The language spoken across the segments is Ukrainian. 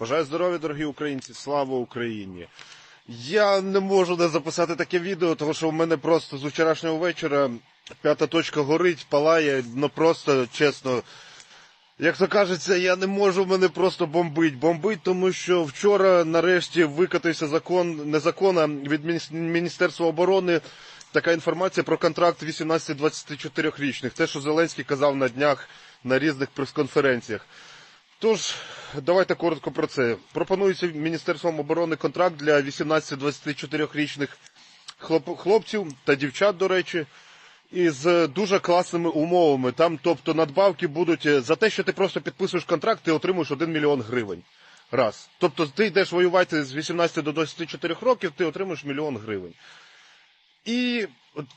Бажаю здоров'я, дорогі українці, слава Україні! Я не можу не записати таке відео, тому що в мене просто з вчорашнього вечора п'ята точка горить, палає, ну просто чесно. Як то кажеться, я не можу мене просто бомбить. Бомбить, тому що вчора нарешті викатився закон, не закон, а від Міністерства оборони така інформація про контракт 18-24-річних. Те, що Зеленський казав на днях на різних прес-конференціях. Тож, давайте коротко про це. Пропонується Міністерством оборони контракт для 18-24-річних хлоп- хлопців та дівчат, до речі, із дуже класними умовами. Там, тобто, надбавки будуть е, за те, що ти просто підписуєш контракт, ти отримуєш 1 мільйон гривень. Раз. Тобто, ти йдеш воювати з 18 до 24 років, ти отримуєш мільйон гривень. І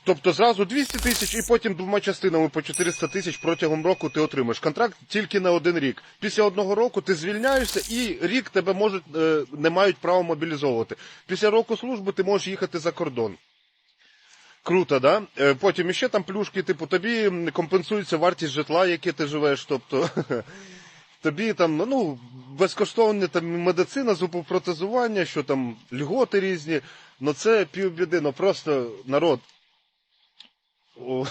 тобто зразу 200 тисяч, і потім двома частинами по 400 тисяч протягом року ти отримаєш. Контракт тільки на один рік. Після одного року ти звільняєшся, і рік тебе можуть е, не мають права мобілізовувати. Після року служби ти можеш їхати за кордон. Круто, да? Е, Потім іще там плюшки, типу, тобі компенсується вартість житла, яке ти живеш. Тобто тобі там ну, безкоштовна там медицина, зубопротезування, що там льготи різні. Ну це півбіди, ну просто народ. О,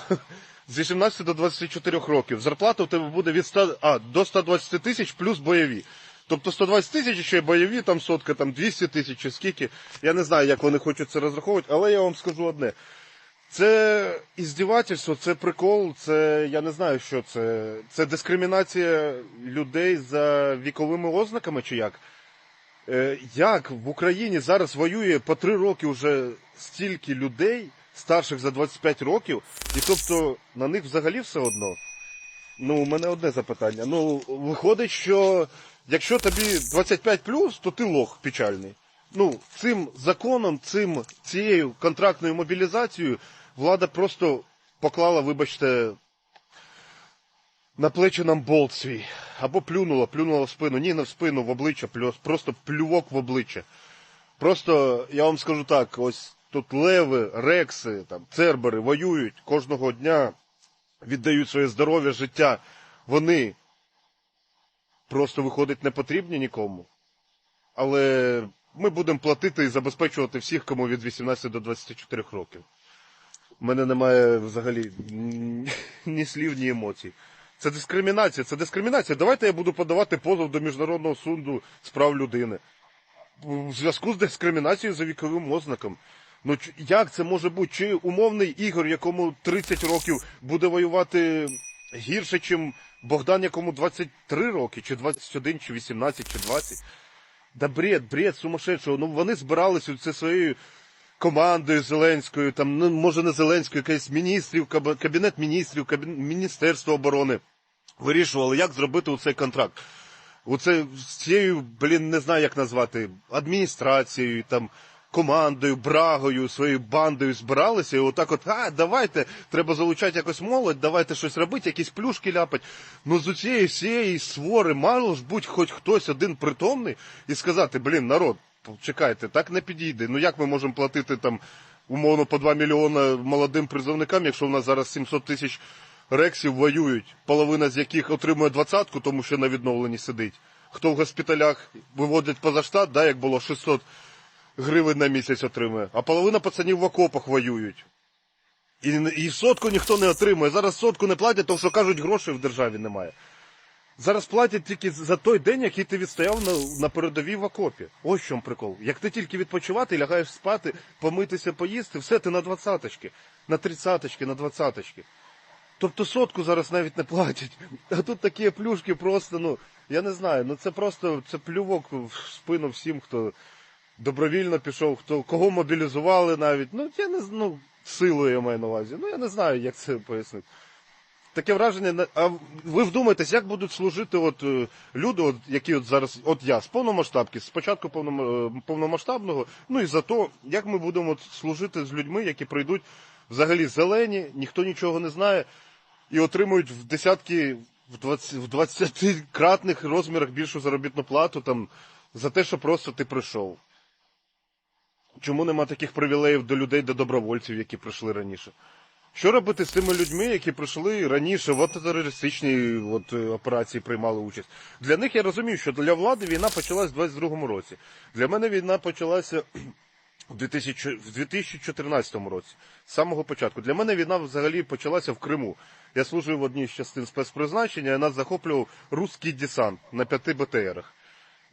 з 18 до 24 років. Зарплата у тебе буде від 100, а, до 120 тисяч плюс бойові. Тобто 120 тисяч ще й бойові, там сотка, там 200 тисяч чи скільки. Я не знаю, як вони хочуть це розраховувати, але я вам скажу одне. Це іздівательство, це прикол, це я не знаю, що це. Це дискримінація людей за віковими ознаками чи як. Е, як в Україні зараз воює по три роки вже стільки людей, старших за 25 років, і тобто на них взагалі все одно. Ну, у мене одне запитання. Ну, виходить, що якщо тобі 25 то ти лох печальний. Ну, цим законом, цим, цією контрактною мобілізацією влада просто поклала, вибачте, на плечі нам болт свій. Або плюнула, плюнула в спину. Ні, не в спину, в обличчя, просто плювок в обличчя. Просто я вам скажу так: ось тут леви, рекси, там, цербери воюють кожного дня, віддають своє здоров'я, життя. Вони просто виходить не потрібні нікому. Але ми будемо платити і забезпечувати всіх, кому від 18 до 24 років. У мене немає взагалі ні слів, ні емоцій. Це дискримінація, це дискримінація. Давайте я буду подавати позов до Міжнародного суду з прав людини. У зв'язку з дискримінацією за віковим ознаком. Ну як це може бути? Чи умовний Ігор, якому 30 років, буде воювати гірше, ніж Богдан, якому 23 роки, чи 21, чи 18, чи 20? Да бред, бред сумасшедшого. Ну вони збиралися це своєю командою Зеленською, там, ну, може не Зеленською, якась міністрів, кабінет міністрів, кабін... Міністерство оборони вирішували, як зробити цей контракт. Оце з цією, блін, не знаю, як назвати, адміністрацією, там, командою, брагою, своєю бандою збиралися, і отак от, а, давайте, треба залучати якось молодь, давайте щось робити, якісь плюшки ляпать. Ну з цієї всієї свори мало ж будь хоч хтось один притомний і сказати, блін, народ, чекайте, так не підійде. Ну як ми можемо платити там умовно по 2 мільйони молодим призовникам, якщо в нас зараз 700 тисяч рексів воюють, половина з яких отримує двадцятку, тому що на відновленні сидить. Хто в госпіталях виводять поза штат, да, як було 600 гривень на місяць отримує, а половина пацанів в окопах воюють. І, і сотку ніхто не отримує. Зараз сотку не платять, тому що кажуть, грошей в державі немає. Зараз платять тільки за той день, який ти відстояв на, на передовій в окопі. Ось в чому прикол. Як ти тільки відпочивати, лягаєш спати, помитися, поїсти, все ти на двадцяточки, на тридцяточки, на двадцяточки. Тобто сотку зараз навіть не платять. А тут такі плюшки просто, ну, я не знаю, ну це просто це плювок в спину всім, хто добровільно пішов, хто кого мобілізували навіть. Ну, я не ну, силою я маю на увазі. Ну, я не знаю, як це пояснити. Таке враження, а ви вдумайтесь, як будуть служити от е, люди, от, які от зараз, от я з повномасштабки, з початку е, повномасштабного, ну і за то, як ми будемо служити з людьми, які прийдуть взагалі зелені, ніхто нічого не знає, і отримують в десятки, в 20, в 20-кратних розмірах більшу заробітну плату там, за те, що просто ти прийшов. Чому нема таких привілеїв до людей, до добровольців, які прийшли раніше? Що робити з тими людьми, які прийшли раніше в антитерористичній от, е, операції приймали участь? Для них я розумію, що для влади війна почалась в 22-му році. Для мене війна почалася в 2000 в 2014 році, з самого початку. Для мене війна взагалі почалася в Криму. Я служив в одній з частин спецпризначення, і нас захоплював русський десант на п'яти БТРах.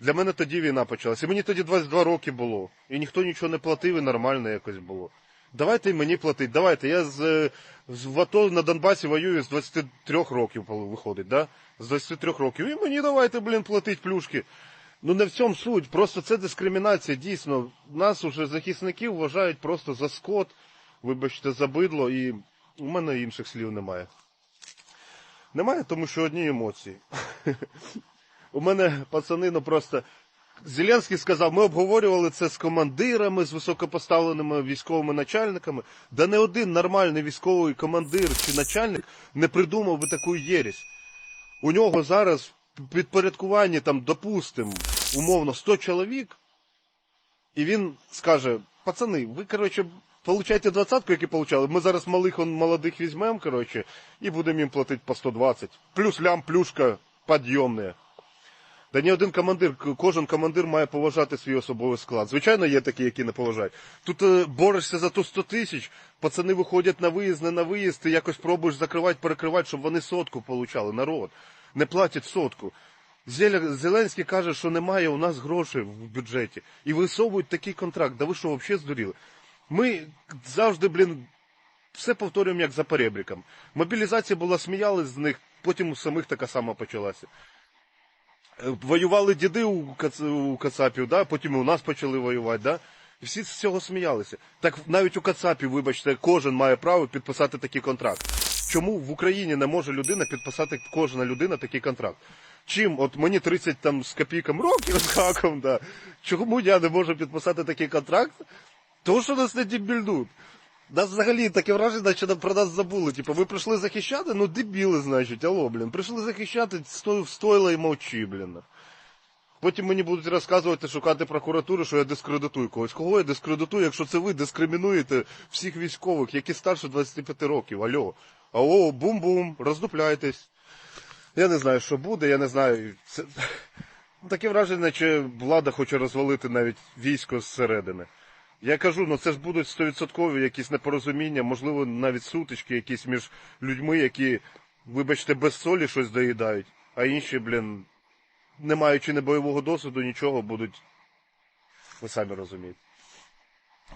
Для мене тоді війна почалася. І мені тоді 22 роки було. І ніхто нічого не платив, і нормально якось було. Давайте мені платить, давайте. Я з, е, з в АТО на Донбасі воюю з 23 років виходить, да? З 23 років. І мені давайте, блін, платить плюшки. Ну не в цьому суть, просто це дискримінація. Дійсно, нас уже захисників вважають просто за скот, вибачте, за бидло, і у мене інших слів немає. Немає, тому що одні емоції. У мене пацани, ну просто. Зеленський сказав, ми обговорювали це з командирами, з високопоставленими військовими начальниками. Да не один нормальний військовий командир чи начальник не придумав би таку єрість. У нього зараз в підпорядкуванні, там, допустим, умовно 100 чоловік, і він скаже: пацани, ви, коротше, получаєте двадцятку, які получали. Ми зараз малих он, молодих візьмемо, коротше, і будемо їм платити по 120. Плюс лям, плюшка підйомне. Та ні один командир, кожен командир має поважати свій особовий склад. Звичайно, є такі, які не поважають. Тут е, борешся за ту 100 тисяч, пацани виходять на виїзд, не на виїзд, ти якось пробуєш закривати, перекривати, щоб вони сотку получали. Народ. Не платять сотку. Зеленський каже, що немає у нас грошей в бюджеті. І висовують такий контракт. Да ви що, взагалі здуріли? Ми завжди, блін, все повторюємо як за перебріком. Мобілізація була, сміялись з них, потім у самих така сама почалася. Воювали діди у, Кац... у Кацапів, да? потім у нас почали воювати, да? і всі з цього сміялися. Так навіть у Кацапів, вибачте, кожен має право підписати такий контракт. Чому в Україні не може людина підписати кожна людина такий контракт? Чим, от мені 30 там з копійком років з хаком, да. чому я не можу підписати такий контракт? Тому що нас не дебільнуть. Нас взагалі таке враження, що про нас забули. Типу, ви прийшли захищати? Ну дебіли, значить, алло, блін. Прийшли захищати, сто- стоїло і мовчи, блін. Потім мені будуть розказувати, шукати прокуратуру, що я дискредитую когось. Кого я дискредитую, якщо це ви дискримінуєте всіх військових, які старше 25 років. Алло. Алло, бум-бум, роздупляйтесь. Я не знаю, що буде, я не знаю. Це... Таке враження, чи влада хоче розвалити навіть військо зсередини. Я кажу, ну це ж будуть стовідсоткові якісь непорозуміння, можливо, навіть сутички якісь між людьми, які, вибачте, без солі щось доїдають, а інші, блін, не маючи не бойового досвіду, нічого будуть. Ви самі розумієте.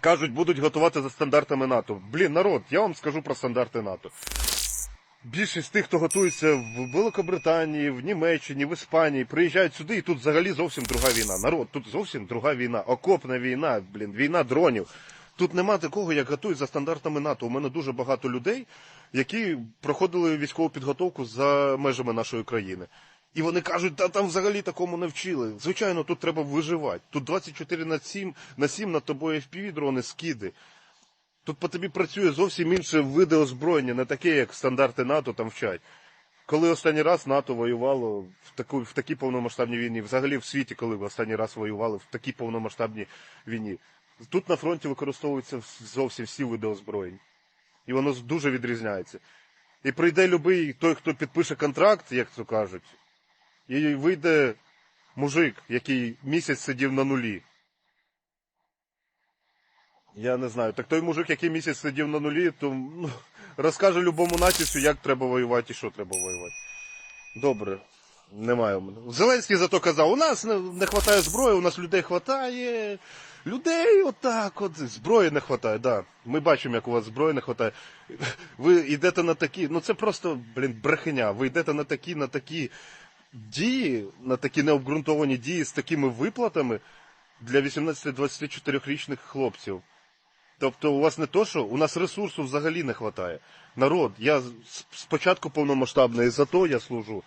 Кажуть, будуть готувати за стандартами НАТО. Блін, народ, я вам скажу про стандарти НАТО. Більшість тих, хто готується в Великобританії, в Німеччині, в Іспанії, приїжджають сюди, і тут взагалі зовсім друга війна. Народ, тут зовсім друга війна, окопна війна, блін, війна дронів. Тут нема такого, як готують за стандартами НАТО. У мене дуже багато людей, які проходили військову підготовку за межами нашої країни. І вони кажуть, та там взагалі такому не вчили. Звичайно, тут треба виживати. Тут 24 на 7, на 7 над тобою FPV дрони, скиди. Тут по тобі працює зовсім інше види озброєння, не таке, як стандарти НАТО там вчать. Коли останній раз НАТО воювало в, таку, в такій повномасштабній війні, взагалі в світі, коли ви останній раз воювали в такій повномасштабній війні, тут на фронті використовуються зовсім всі види озброєнь. І воно дуже відрізняється. І прийде любий той, хто підпише контракт, як то кажуть, і вийде мужик, який місяць сидів на нулі. Я не знаю. Так той мужик, який місяць сидів на нулі, то ну, розкаже любому націсу, як треба воювати і що треба воювати. Добре, немає у мене. Зеленський зато казав, у нас не, не вистачає зброї, у нас людей вистачає. Людей отак от. Зброї не вистачає, да. Ми бачимо, як у вас зброї не вистачає. Ви йдете на такі, ну це просто, блін, брехня. Ви йдете на такі, на такі дії, на такі необґрунтовані дії з такими виплатами для 18-24-річних хлопців. Тобто у вас не то, що у нас ресурсу взагалі не вистачає. Народ, я спочатку повномасштабної, за то я служу.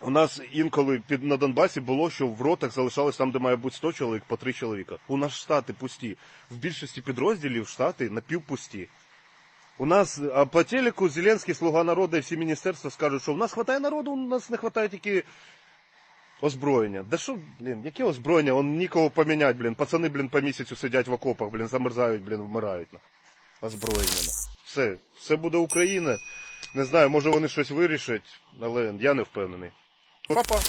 У нас інколи під на Донбасі було, що в ротах залишалось там, де має бути 100 чоловік, по 3 чоловіка. У нас штати пусті. В більшості підрозділів штати напівпусті. У нас а по телеку Зеленський, Слуга народу і всі міністерства скажуть, що у нас вистачає народу, у нас не вистачає тільки Озброєння. Да що, блін, яке озброєння? Он нікого помінять, блін. Пацани, блін, по місяцю сидять в окопах, блін, замерзають, блін, вмирають. на Озброєння. Все, все буде Україна. Не знаю, може вони щось вирішать, але я не впевнений. Папа!